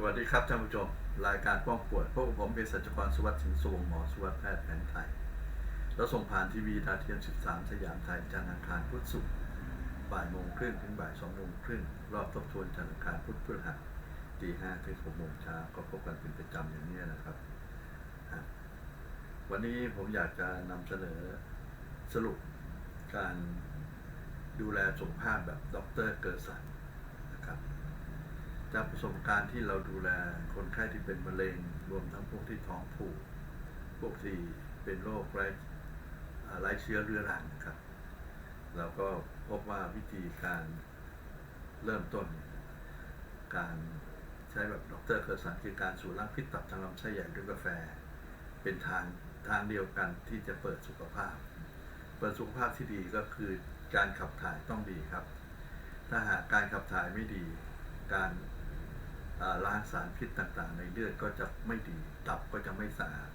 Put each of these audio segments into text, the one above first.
สวัสดีครับท่านผู้ชม รายการป้องปวยพวกผมเป็นสัจกรสุวัสดิ์สิงห์สวงหมอสุวัสดิ์แพทย์แผนไทยแล้วส่งผ่านทีวีดาวเทียม 13 สยามไทยจันทร์อังคารพุธศุกร์บ่ายโมงครึ่งถึงบ่ายสองโมงครึ่งรอบทบทวนจันทร์อังคารพุธพฤหัสตีห้าถึงหกโมงเช้าก็พบกันเป็นประจำอย่างนี้นะครับ วันนี้ผมอยากจะนำเสนอสรุปการดูแลสุขภาพแบบดรเกิร์สัน จากประสบการณ์ที่เราดูแลคนไข้ที่เป็นมะเร็ง รวมทั้งพวกที่ท้องผูก พวกที่เป็นโรคไร้อ่าไร้เชื้อเรื้อรังครับ เราก็พบว่าวิธีการเริ่มต้น การใช้แบบดรเคอร์สันคือการสูดล้างพิษตับทางลำไส้ใหญ่ด้วยกาแฟ เป็นทางทางเดียวกันที่จะเปิดสุขภาพ เปิดสุขภาพที่ดีก็คือการขับถ่ายต้องดีครับ ถ้าหากการขับถ่ายไม่ดีการ ล้างสารพิษต่างๆ ในเลือดก็จะไม่ดี ตับก็จะไม่สะอาด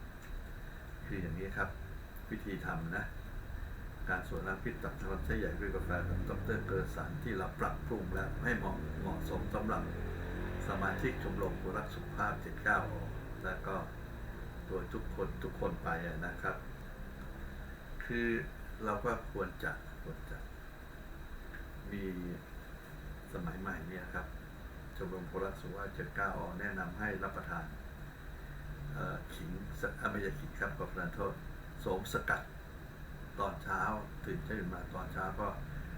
คืออย่างนี้ครับ วิธีทำนะ การสวนล้างพิษตับทำไส้ใหญ่ด้วยกาแฟกับดรเกอร์สันที่เราปรับปรุงแล้วให้เหมาะเหมาะสมสำหรับสมาชิกชมรมผู้รักสุขภาพ 79อและก็โดยทุกคนทุกคนไปนะครับ คือเราก็ควรจะควรจะมีสมัยใหม่เนี่ยครับ มรมโพลัสสุว่า79อแนะนำให้รับประทานขิงอะไม่ใช่ขิงครับขอประทานโทษโสมสกัดตอนเช้าตื่นตื่นมาตอนเช้าก็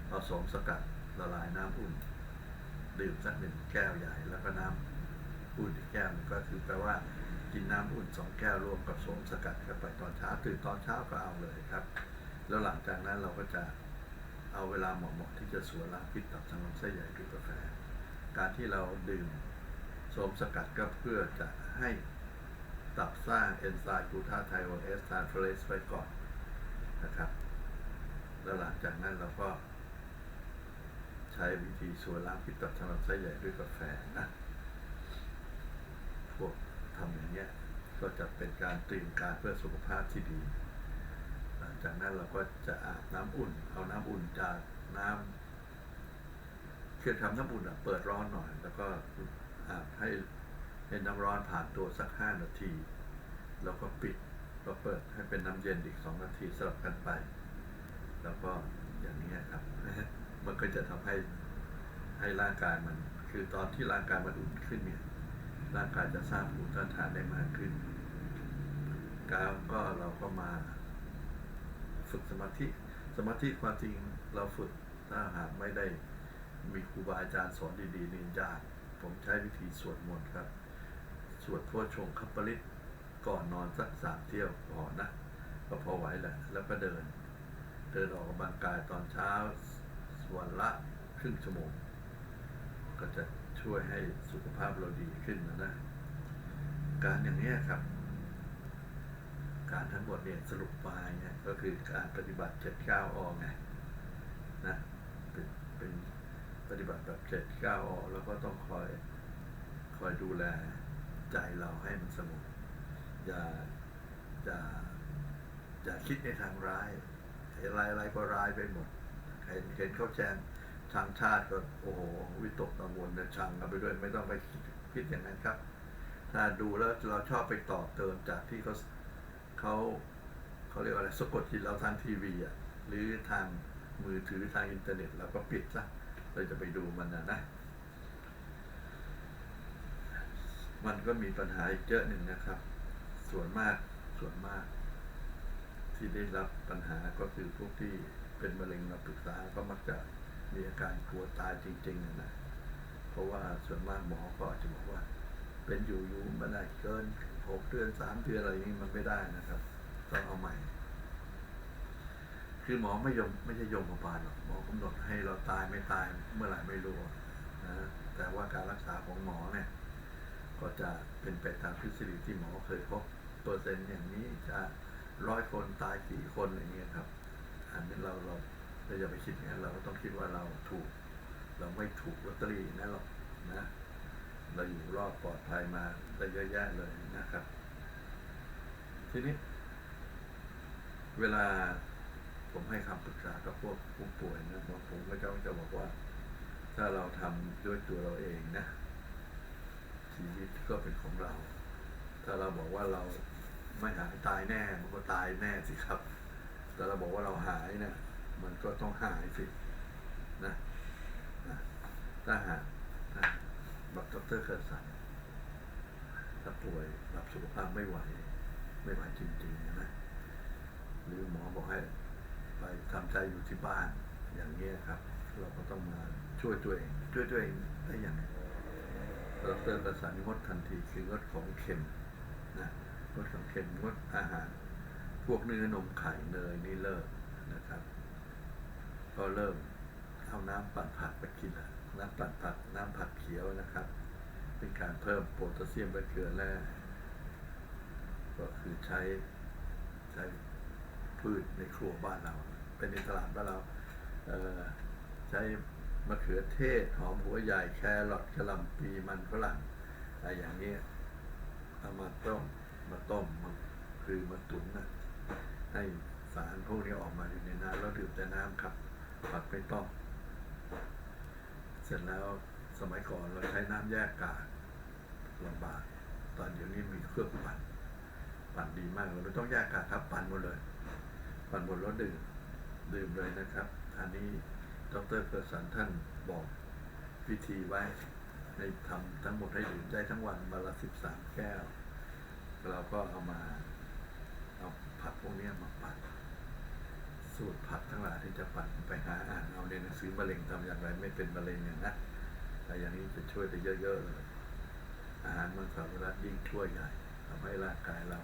เอาโสมสกัดละลายน้ำอุ่น ดื่มสักหนึ่งแก้วใหญ่ แล้วก็น้ำอุ่นอีกแก้วหนึงก็คือแปลว่ากินน้ำอุ่นสองแก้วรวมกับโสมสกัดเข้าไปตอนเช้าตื่นตอนเช้าก็เอาเลยครับ แล้วหลังจากนั้นเราก็จะเอาเวลาเหมาะๆที่จะสวนล้างพิษตับทางลำไส้ใหญ่ด้วยกาแฟ การที่เราดื่มโสมสกัดก็เพื่อจะให้ตับสร้างเอนไซม์กลูตาไทโอเอสทรานเฟรสไว้ก่อนนะครับ แล้วหลังจากนั้นเราก็ใช้วิธีสวนล้างพิษตับทางลำไส้ใหญ่ด้วยกาแฟนะพวกทำอย่างเงี้ยก็จะเป็นการเตรียมการเพื่อสุขภาพที่ดี หลังจากนั้นเราก็จะอาบน้ำอุ่น เอาน้ำอุ่นจากน้ำ เครื่องทำน้ำอุ่นเปิดร้อนหน่อย แล้วก็ให้ให้น้ำร้อนผ่านตัวสักห้านาที แล้วก็ปิดก็เปิดให้เป็นน้ำเย็นอีกสองนาทีสลับกันไป แล้วก็อย่างนี้ครับ มันก็จะทำให้ให้ร่างกายมัน คือตอนที่ร่างกายมันอุ่นขึ้นเนี่ยร่างกายจะสร้างภูมิต้านทานได้มากขึ้นการก็เราก็มาฝึกสมาธิ สมาธิความจริงเราฝึกถ้าหากไม่ได้ มีครูบาอาจารย์สอนดีๆนี่ยากผมใช้วิธีสวดมนต์ครับ สวดโพชงคัปปริตก่อนนอนสักสามเที่ยวพอนะ ก็พอไหวแหละ แล้วก็เดิน เดินออกกำลังกายตอนเช้าวันละครึ่งชั่วโมง ก็จะช่วยให้สุขภาพเราดีขึ้นนะนะ การอย่างนี้ครับ การทั้งหมดเนี่ยสรุปมาเนี่ยก็คือการปฏิบัติเจ็ดเก้าออไงนะ ปฏิบัติแบบเจ็ดเก้าอแล้วก็ต้องคอยคอยดูแลใจเราให้มันสงบอย่าอย่าอย่าคิดในทางร้ายเห็นอะไรอะไรก็ร้ายไปหมด เห็นเห็นเขาแจงทางชาติก็โอ้โหวิตกกังวลนะชังกันไปด้วยไม่ต้องไปคิดคิดอย่างนั้นครับ ถ้าดูแล้วเราชอบไปต่อเติมจากที่เขาเขาเขาเรียกว่าอะไรสะกดจิตเราทางทีวีอะหรือทางมือถือทางอินเทอร์เน็ตเราก็ปิดซะ เราจะไปดูมันนะนะ มันก็มีปัญหาอีกเยอะหนึ่งนะครับ ส่วนมากส่วนมาก ที่ได้รับปัญหาก็คือพวกที่เป็นมะเร็งมาปรึกษาก็มักจะมีอาการกลัวตายจริง ๆนะเพราะว่าส่วนมากหมอก็จะบอกว่า เป็นอยู่ๆมันได้เกินหกเดือนสามเดือนอะไรอย่างนี้มันไม่ได้นะครับ ต้องเอาใหม่ คือหมอไม่ยมไม่ใช่ยมพบาลหรอกหมอกำหนดให้เราตายไม่ตายเมื่อไหร่ไม่รู้นะแต่ว่าการรักษาของหมอเนี่ยก็จะเป็นไปตามทฤษฎีที่หมอเคยพบเปอร์เซ็นต์อย่างนี้จะร้อยคนตายกี่คนอย่างเงี้ยครับ อันนี้เราเราเราอย่าไปคิดอย่างนั้นเราก็ต้องคิดว่าเราถูก เราไม่ถูกลอตเตอรี่อย่างนั้นหรอกนะเราอยู่รอดปลอดภัยมาได้เยอะแยะเลยนะครับ ทีนี้ เวลา ผมให้คำปรึกษากับพวกผู้ป่วยนะผมก็จะจะบอกว่า ถ้าเราทำด้วยตัวเราเองนะชีวิตก็เป็นของเรา ถ้าเราบอกว่าเราไม่หายตายแน่มันก็ตายแน่สิครับ แต่เราบอกว่าเราหายนี่ยมันก็ต้องหายสินะนะถ้าหากถ้าดรเกิดสันถ้าป่วยรับสุขภาพไม่ไหว ไม่ไหวจริงๆนะ หรือหมอบอกให้ ไปทำใจอยู่ที่บ้านอย่างนี้ยครับ เราก็ต้องมาช่วยตัวเอง ช่วยตัวเองได้อย่างไรดรประสานงดทันทีคืองดของเค็มนะงดของเค็มงดอาหาร พวกเนื้อนมไข่เนยนี่เลิกนะครับ ก็เริ่มเอาน้ำปั่นผักไปกินละน้ำปั่นผักน้ำผักเขียวนะครับ เป็นการเพิ่มโพแทสเซียมและเกลือแร่ก็คือใช้ใช้ พืชในครัวบ้านเรา เป็นในตลาดบ้านเราเใช้มะเขือเทศหอมหัวใหญ่แครอทกระหล่ำปีมันฝรั่งอะไรอย่างนี้เอามาต้มมาต้มมาคือมาตุ๋นนะให้สารพวกนี้ออกมาอยู่ในน้ำแล้วดื่มแต่น้ำครับผักไม่ต้อง เสร็จแล้วสมัยก่อนเราใช้น้ำแยกกากลำบาก ตอนเดี๋ยวนี้มีเครื่องปั่น ปั่นดีมากเราไม่ต้องแยกกากครับปั่นหมดเลย ปั่นหมดแล้วดื่มดื่มเลยนะครับอันนี้ดรเกิดสันท่านบอกวิธีไว้ให้ทำทั้งหมดให้ดื่มได้ทั้งวันวันละสิบสามแก้ว เราก็เอามาเอาผักพวกนี้มาปั่นสูตรผักทั้งหลายที่จะปั่นไปหาอ่านเอาในหนังสือมะเร็งทำอย่างไรไม่เป็นมะเร็งเนี่ยนะแต่อย่างนี้จะช่วยได้เยอะๆเลยอาหารมังสวิรัตยิ่งช่วยใหญ่ทำให้ร่างกายเรา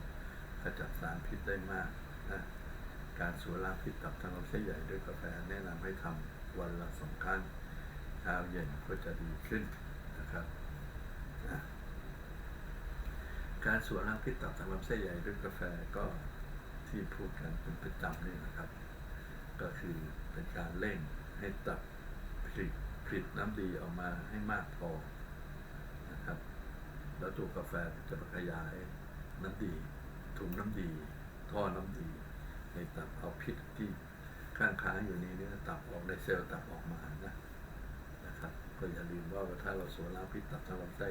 ขจัดสารพิษได้มากนะ การสูบล้างพิษตับทางลำไส้ใหญ่ด้วยกาแฟแนะนำให้ทำวันละสองครั้งเช้าเย็นก็จะดีขึ้นนะครับการสูบล้างพิษตับทางลำไส้ใหญ่ด้วยกาแฟก็ที่พูดกันเป็นประจำนี่นะครับ ก็คือเป็นการเร่งให้ตับผลิตผลิตน้ำดีออกมาให้มากพอนะครับ แล้วตัวกาแฟจะขยายน้ำดีถุงน้ำดี ท่อน้ำดี ในตับเอาพิษที่ข้างค้างอยู่ในเนื้อตับออกในเซลล์ตับออกมานะนะครับ ก็อย่าลืมว่าถ้าเราสูบล้างพิษตับทางลำไส้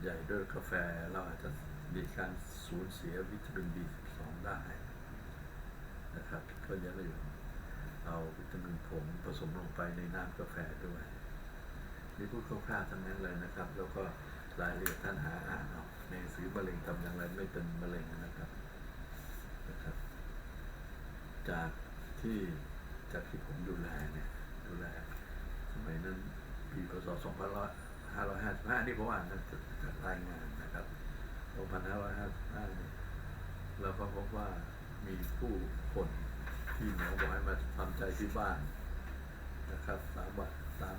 ใหญ่ด้วยกาแฟเราอาจจะมีการสูญเสียวิตามิน B12 ได้นะครับก็อย่าลืมเอาวิตามินผงผสมลงไปในน้ำกาแฟด้วยนี่พูดคร่าวๆทั้งนั้นเลยนะครับ แล้วก็รายละเอียดท่านหาอ่านเอาในสือมะเร็งทำอย่างไรไม่เป็นมะเร็งนะครับนะครับ จากที่จากที่ผมดูแลเนี่ยดูแลสมัยนั้นปีพศ2555นี่ผมอ่านนะจากจากรายงานนะครับ2555เนี่ยเราก็พบว่ามีผู้คนที่หมอบอกให้มาทำใจที่บ้านนะครับสามวันสาม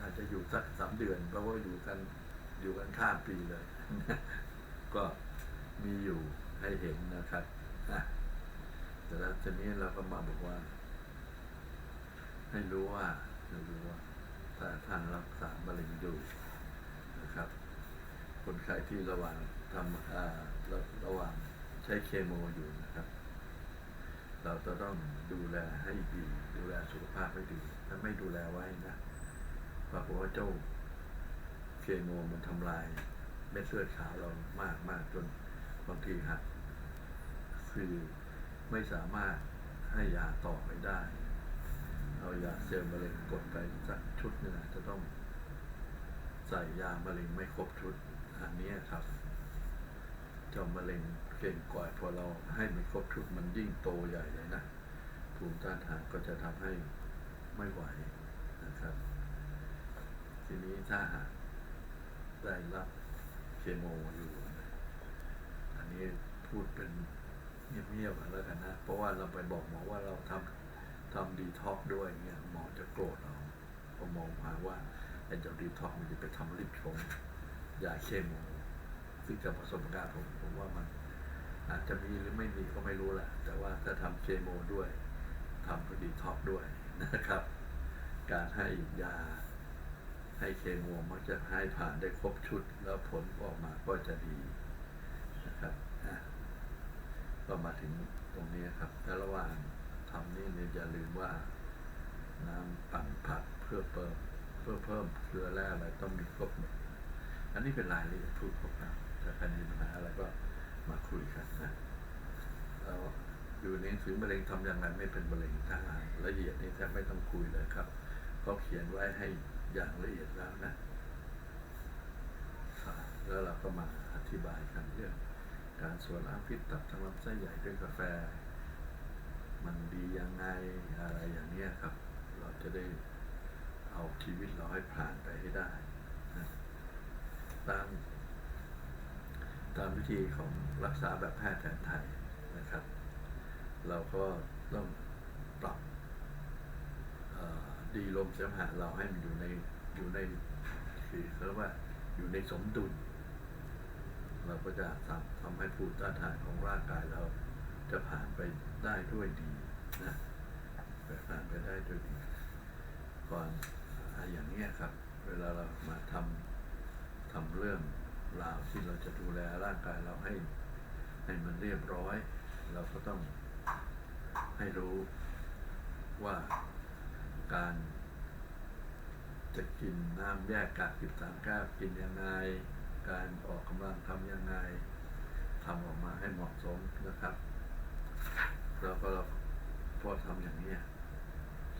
อาจจะอยู่สักสามเดือนเพราะว่าอยู่กันอยู่กันข้ามปีเลย ก็มีอยู่ให้เห็นนะครับอะ แต่แล้วทีนี้เราก็มาบอกว่า ให้รู้ว่าให้รู้ว่าถ้าท่านรักษามะเร็งอยู่นะครับ คนไข้ที่ระหว่างทำอ่าระระหว่างใช้เคมีอยู่นะครับ เราจะต้องดูแลให้ดี ดูแลสุขภาพให้ดี ถ้าไม่ดูแลไว้นะปรากฏว่าเจ้าเคมีมันทำลายเม็ดเลือดขาวเรามากมากจนบางทีหักคือ ไม่สามารถให้ยาต่อไปได้ เอายาเซลล์มะเร็งกดไปสักชุดหนึงจะต้องใส่ยามะเร็งไม่ครบชุด อันนี้ครับจ้ามะเร็งเก่งกว่าพอเราให้มันครบชุดมันยิ่งโตใหญ่เลยนะภูมิต้านทานก็จะทำให้ไม่ไหวนะครับ ทีนี้ถ้าหากได้รับเคโมอยู่ อันนี้พูดเป็น เงียบๆกันแล้วกันนะ เพราะว่าเราไปบอกหมอว่าเราทำทำดีท็อกด้วยเนี่ยหมอจะโกรธเราเพอมองมาว่าไอ้เจ้าดีท็อกมันจะไปทำลิปชงยาเคโมซึ่งจากประสบการณ์ผมผมว่ามันอาจจะมีหรือไม่มีก็ไม่รู้แหละ แต่ว่าถ้าทำเคโมด้วยทำดีท็อกด้วยนะครับ การให้ยาให้เคโมมักจะให้ผ่านได้ครบชุด แล้วผลออกมาก็จะดีนะครับ ก็มาถึงตรงนี้ครับแต่ระหว่างทำนี่เนี่ยอย่าลืมว่า น้ำปั่นผักเพื่อเพิ่มเพื่อเพิ่มเกลือแร่อะไรต้องมีครบหมดอันนี้เป็นรายละเอียดพูดคร่าวๆถ้าใครมีปัญหาอะไรก็มาคุยกันนะเราอยู่ในหนังสือมะเร็งทำอย่างไรไม่เป็นมะเร็งทางาละเอียดนี่แทบไม่ต้องคุยเลยครับเขาเขียนไว้ให้อย่างละเอียดแล้วนะแล้วเราก็มาอธิบายกันเรื่อง การสวนล้าพิษตับทางลำไส้ใหญ่ด้วยกาแฟ มันดียังไงอะไรอย่างเนี้ยครับ เราจะได้เอาชีวิตเราให้ผ่านไปให้ได้นะตามตามวิธีของรักษาแบบแพทย์แผนไทยนะครับ เราก็ต้องปรับดีลมเสมหะเราให้มันอยู่ในอยู่ในคือเขาเรียกว่าอยู่ในสมดุล เราก็จะทำทำให้ภูมิต้านทานของร่างกายเราจะผ่านไปได้ด้วยดีนะผ่านไปได้ด้วยดี ก่อนอะอย่างเนี้ยครับ เวลาเรามาทำทำเรื่องราวที่เราจะดูแลร่างกายเราให้ให้มันเรียบร้อย เราก็ต้องให้รู้ว่าการจะกินน้ำแยกกากสิบสามก้าวกินยังไง การออกกำลังทำยังไงทำออกมาให้เหมาะสมนะครับ แล้วก็พอทำอย่างนี้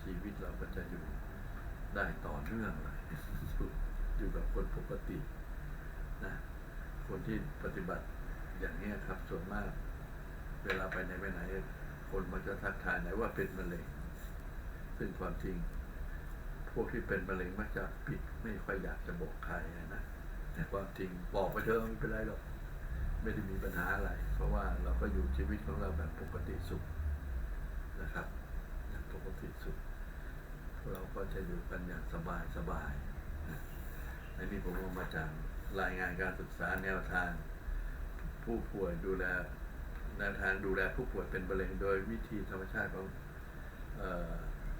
ชีวิตเราก็จะอยู่ได้ต่อเนื่องเลยอยู่อยู่แบบคนปกตินะคนที่ปฏิบัติอย่างนี้ครับส่วนมาก เวลาไปไหนไปไหน คนมันจะทักทายไหนว่าเป็นมะเร็ง ซึ่งความจริง พวกที่เป็นมะเร็งมักจะปิดไม่ค่อยอยากจะบอกใครนะ ความจริงบอกไปเถอะไม่เป็นไรหรอก ไม่ได้มีปัญหาอะไร เพราะว่าเราก็อยู่ชีวิตของเราแบบปกติสุขนะครับอย่างปกติสุขเราก็จะอยู่กันอย่างสบายสบายอันนี้ผมเอามาจากรายงานการศึกษาแนวทาง ผู้ป่วยดูแลแนวทางดูแลผู้ป่วยเป็นมะเร็งโดยวิธีธรรมชาติของ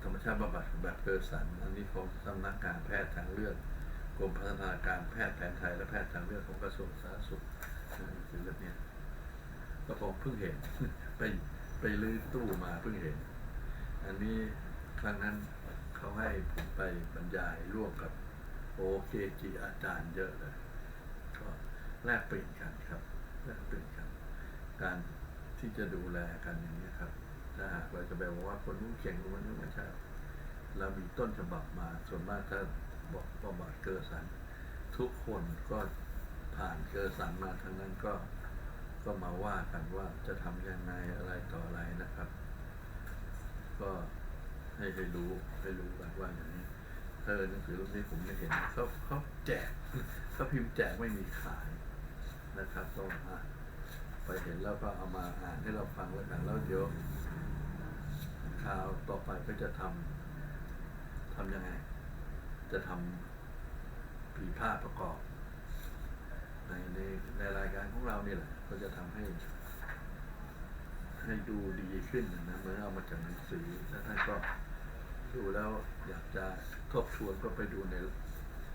ธรรมชาติบำบัดแบบเกอร์สัน อันนี้ของสำนักการแพทย์ทางเลือก รมพัฒนาการแพทย์แผนไทยและแพทย์ทางเลือกของกระทรวงสาธารณสุขคือเรื่องเนี้ยก็ผมเพิ่งเห็นไปไปลื้อตู้มาเพิ่งเห็น อันนี้ครั้งนั้นเขาให้ผมไปบรรยายร่วมกับโอเคจีอาจารย์เยอะเลยก็แลกเปลี่ยนกันครับแลกเปลี่ยนกัน การที่จะดูแลกันอย่างนี้ครับ ถ้าหากเราจะแบบว่าคนนู้นเก่งคนนู้นไม่ใช่เรามีต้นฉบับมาส่วนมากถ้า บอกประวัติเกอร์สัน ทุกคนก็ผ่านเกอร์สันมาทั้งนั้นก็ก็มาว่ากันว่าจะทำยังไงอะไรต่ออะไรนะครับ ก็ให้ให้รู้ให้รู้กันว่าอย่างนี้เออหนังสือเล่มนี้ผมไม่เห็นเขาเขาแจกเขาพิมพ์แจกไม่มีขายนะครับต้องอ่านไปเห็นแล้วก็เอามาอ่านให้เราฟังแล้วกันแล้วเดี๋ยวคราวต่อไปก็จะทำทำยังไง จะทำผีผ้าประกอบ ในในในรายการของเราเนี่แหละก็จะทำให้ ให้ดูดีขึ้นนะเมื่อเอามาจากหนังสือแล้วท่านก็ดูแล้วอยากจะทบทวนก็ไปดูใน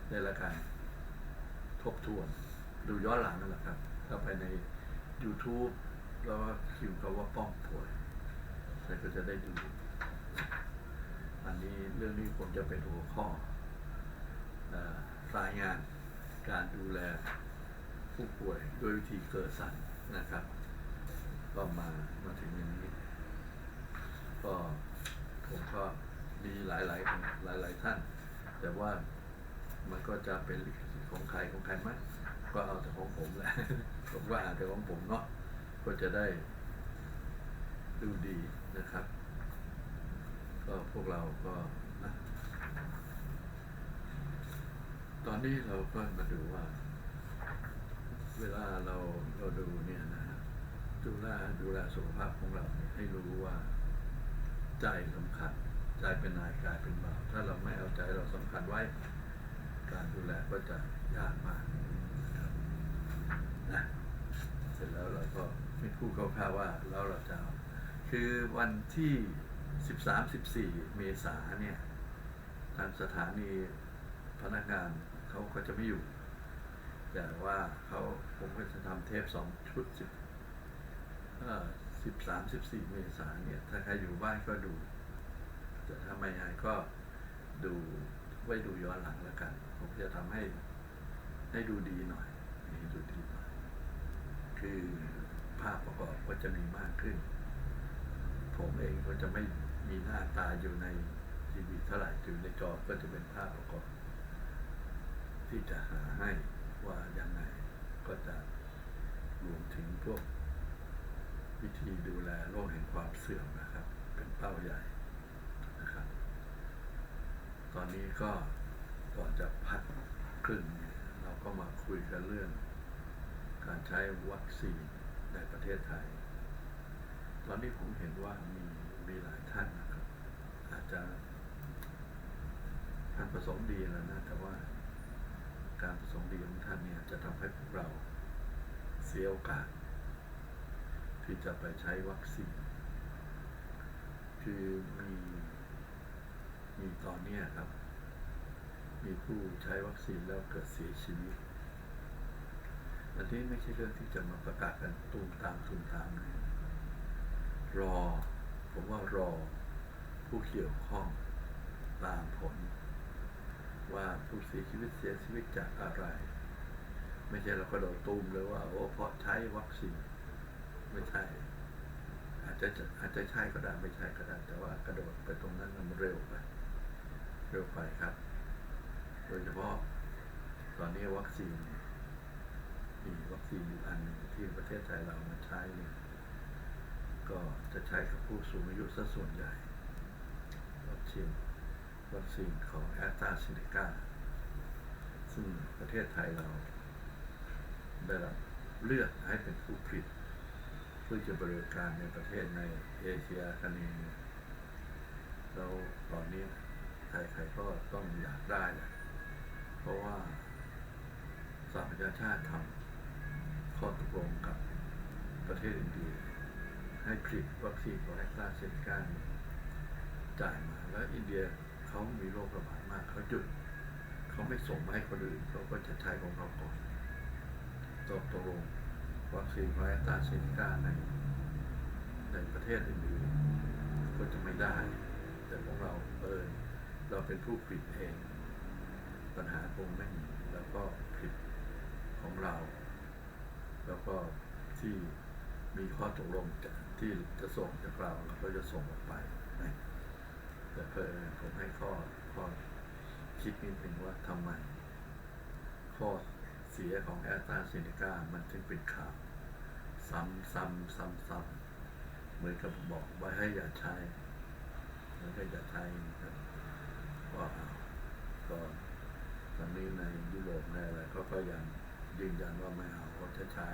ในรายการทบทวน ดูย้อนหลังนั่นแหละครับเข้าไปใน YouTube แล้วก็คิวคำว่าป้องป่วยแล้วก็จะได้ดู อันนี้เรื่องนี้ผมจะเป็นหัวข้อ เอ่อรายงานการดูแลผู้ป่วยด้วยวิธีเกิดสันนะครับ ก็มามาถึงอย่างนี้ ก็ผมก็มีหลายหลายหลายหลายๆท่าน แต่ว่ามันก็จะเป็นลิขสิทธิ์ของใครของใครไหมก็เอาแต่ของผมแหละผมว่าอ่าแต่ของผมเนาะก็จะได้ดูดีนะครับ ก็พวกเราก็นะ ตอนนี้เราก็มาดูว่า เวลาเราเราดูเนี่ยนะฮะดูแลดูแลสุขภาพของเราเนี่ยให้รู้ว่า ใจสำคัญใจเป็นนายกายเป็นบ่าวถ้าเราไม่เอาใจเราสำคัญไว้ การดูแลก็จะยากมากนะเสร็จแล้วเราก็ไม่พูดคร่าวๆว่าแล้วเราจะเอาคือวันที่สิบสามสิบสี่เมษาเนี่ยทางสถานีพนักงาน เขาก็จะไม่อยู่ แต่ว่าเขาผมก็จะทำเทปสองชุดสิบสิบสามสิบสี่เมษาเนี่ย ถ้าใครอยู่บ้านก็ดู แต่ถ้าไม่ให้ก็ดูไว้ดูย้อนหลังแล้วกัน ผมจะทำให้ให้ดูดีหน่อยให้ดูดีหน่อย คือภาพประกอบก็จะมีมากขึ้น ผมเองก็จะไม่มีหน้าตาอยู่ในทีวีเท่าไหร่อยู่ในจอก็จะเป็นภาพประกอบ ที่จะหาให้ว่ายังไงก็จะรวมถึงพวกวิธีดูแลโรคแห่งความเสื่อมนะครับ เป็นเป้าใหญ่นะครับ ตอนนี้ก็ก่อนจะพักครึ่งเนี่ยเราก็มาคุยกันเรื่อง การใช้วัคซีนในประเทศไทย ตอนนี้ผมเห็นว่ามีมีหลายท่านนะครับ อาจจะท่านประสงค์ดีแล้วนะแต่ว่า การประสงค์ดีของท่านเนี่ยจะทำให้พวกเราเสียโอกาส ที่จะไปใช้วัคซีนคือมีมีตอนเนี้ยครับ มีผู้ใช้วัคซีนแล้วเกิดเสียชีวิตอันนี้ไม่ใช่เรื่องที่จะมาประกาศกันตูมตามตูมตามเลยรอ ผมว่ารอผู้เกี่ยวข้องตามผล ว่าผู้เสียชีวิตเสียชีวิตจากอะไร ไม่ใช่เรากระโดดตูมเลยว่าโอ้เพราะใช้วัคซีนไม่ใช่ อาจจะอาจจะใช่ก็ได้ไม่ใช่ก็ได้แต่ว่ากระโดดไปตรงนั้นมันเร็วไปเร็วไปครับ โดยเฉพาะตอนนี้วัคซีนมีวัคซีนอยู่อันหนึ่งที่ประเทศไทยเรามาใช้นี่ก็จะใช้กับผู้สูงอายุซะส่วนใหญ่วัคซีน วัคซีนของแอสตราเซเนกาซึ่งประเทศไทยเรา ได้รับเลือกให้เป็นผู้ผลิตเพื่อจะบริการในประเทศในเอเชียอาคเนย์แล้วตอนนี้ใครๆก็ต้องอยากได้แหละเพราะว่าสหประชาชาติทำข้อตกลงกับประเทศอินเดียให้ผลิตวัคซีนของแอสตราเซเนกาจ่ายมาแล้วอินเดีย เขามีโรคระบาดมากเขาหยุดเขาไม่ส่งมาให้คนอื่นเขาก็จะใช้ของเขาก่อนตกตกลงวัคซีนของแอสตราเซเนกาในในประเทศอื่นๆก็จะไม่ได้ แต่ของเราเออเราเป็นผู้ผลิตเอง ปัญหาคงไม่มีแล้วก็ผลิตของเรา แล้วก็ที่มีข้อตกลงที่จะส่งจากเราเราก็จะส่งออกไปนะ แต่เพิ่มผมให้ข้อข้อคิดนิดหนึ่งว่าทำไมข้อเสียของแอสตราเซเนกามันถึงเป็นข่าว ซ้ำซ้ำซ้ำซ้ำเหมือนกับบอกว่าให้อย่าใช้เหมือนกับอย่าใช้นะครับว่าก็ตอนนี้ในยุโรปในอะไรเขาก็ยังยืนยันว่าไม่เอาเขาจะใช้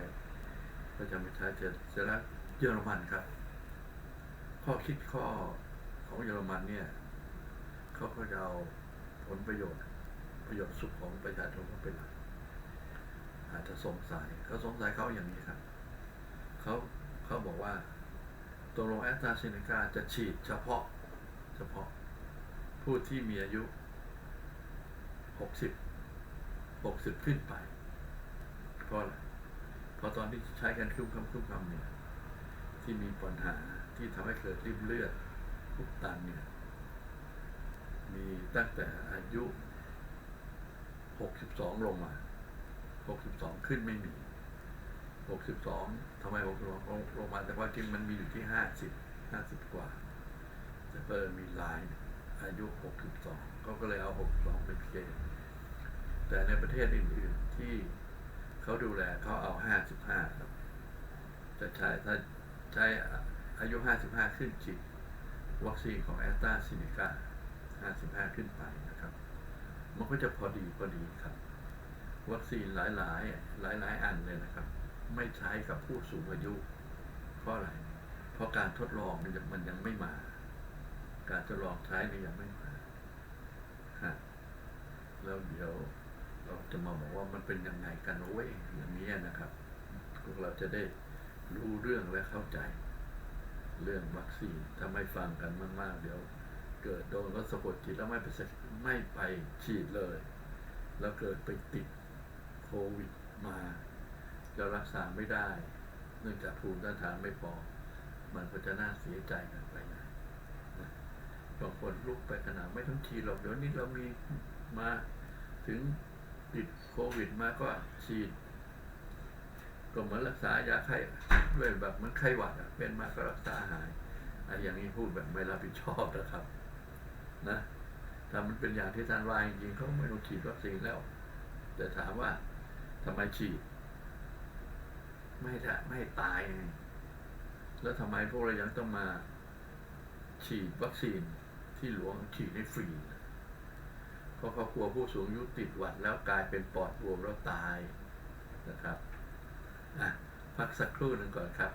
ก็จะไม่ใช้จะจะล้วเยอรมันครับ ข้อคิดข้อ ของเยอรมันเนี่ยเขาก็จะเอาผลประโยชน์ ประโยชน์สุขของประชาชนเขาเป็นหลักอาจจะสงสัยเขาสงสัยเขาอย่างนี้ครับเขาเขาบอกว่าตัวลงแอสตราเซเนกาจะฉีดเฉพาะเฉพาะผู้ที่มีอายุหกสิบหกสิบขึ้นไปเพราะอะไรเพราะตอนที่ใช้กันครึ่งคำครึ่งคำเนี่ย ที่มีปัญหาที่ทำให้เกิดริมเลือด อุดตันเนี่ยมีตั้งแต่อายุหกสิบสองลงมาหกสิบสองขึ้นไม่มีหกสิบสองทำไมหกสิบสองลงมา แต่ว่าจริงมันมีอยู่ที่ห้าสิบห้าสิบกว่า แต่เพิ่มมีลายอายุหกสิบสองเขาก็เลยเอาหกสองเป็นเกณฑ์แต่ในประเทศอื่น ๆ ที่เขาดูแลเขาเอาห้าสิบห้าครับ จะใช้ถ้าใช้อายุห้าสิบห้าขึ้นฉีด วัคซีนของแอสตราเซเนกาห้าสิบห้าขึ้นไปนะครับ มันก็จะพอดีพอดีครับ วัคซีนหลายหลายหลายหลายๆอันเลยนะครับ ไม่ใช้กับผู้สูงอายุ เพราะอะไร เพราะการทดลองมันยังมันยังไม่มา การทดลองใช้นี่ยังไม่มาฮะแล้วเดี๋ยวเราจะมาบอกว่ามันเป็นยังไงกันเว้ยอย่างนี้นะครับ พวกเราจะได้รู้เรื่องและเข้าใจ เรื่องวัคซีนถ้าไม่ฟังกันมากๆ เดี๋ยว เกิดโดนรถสะกดจิตแล้วไม่ไปไม่ไปฉีดเลย แล้วเกิดไปติดโควิดมาแล้วรักษาไม่ได้ เนื่องจากภูมิต้านทานไม่พอ มันก็จะน่าเสียใจกันไปนะบางคนลุกไปขนาดไม่ต้องฉีดหรอกเดี๋ยวนี้เรามีมาถึงติดโควิดมาก็ฉีด ก็เหมือนรักษายาไข้ด้วยแบบเหมือนไข้หวัดเป็นมาก็รักษาหายไอ้อย่างนี้พูดแบบไม่รับผิดชอบนะครับ นะถ้ามันเป็นอย่างที่ท่านว่าจริงๆเขาไม่ต้องฉีดวัคซีนแล้ว แต่ถามว่าทำไมฉีด ไม่ให้ไม่ตายไงแล้วทำไมพวกเรายังต้องมาฉีดวัคซีนที่หลวงฉีดให้ฟรีเพราะเขากลัวผู้สูงอายุติดหวัดแล้วกลายเป็นปอดบวมแล้วตายนะครับ พักสักครู่หนึ่งก่อนครับ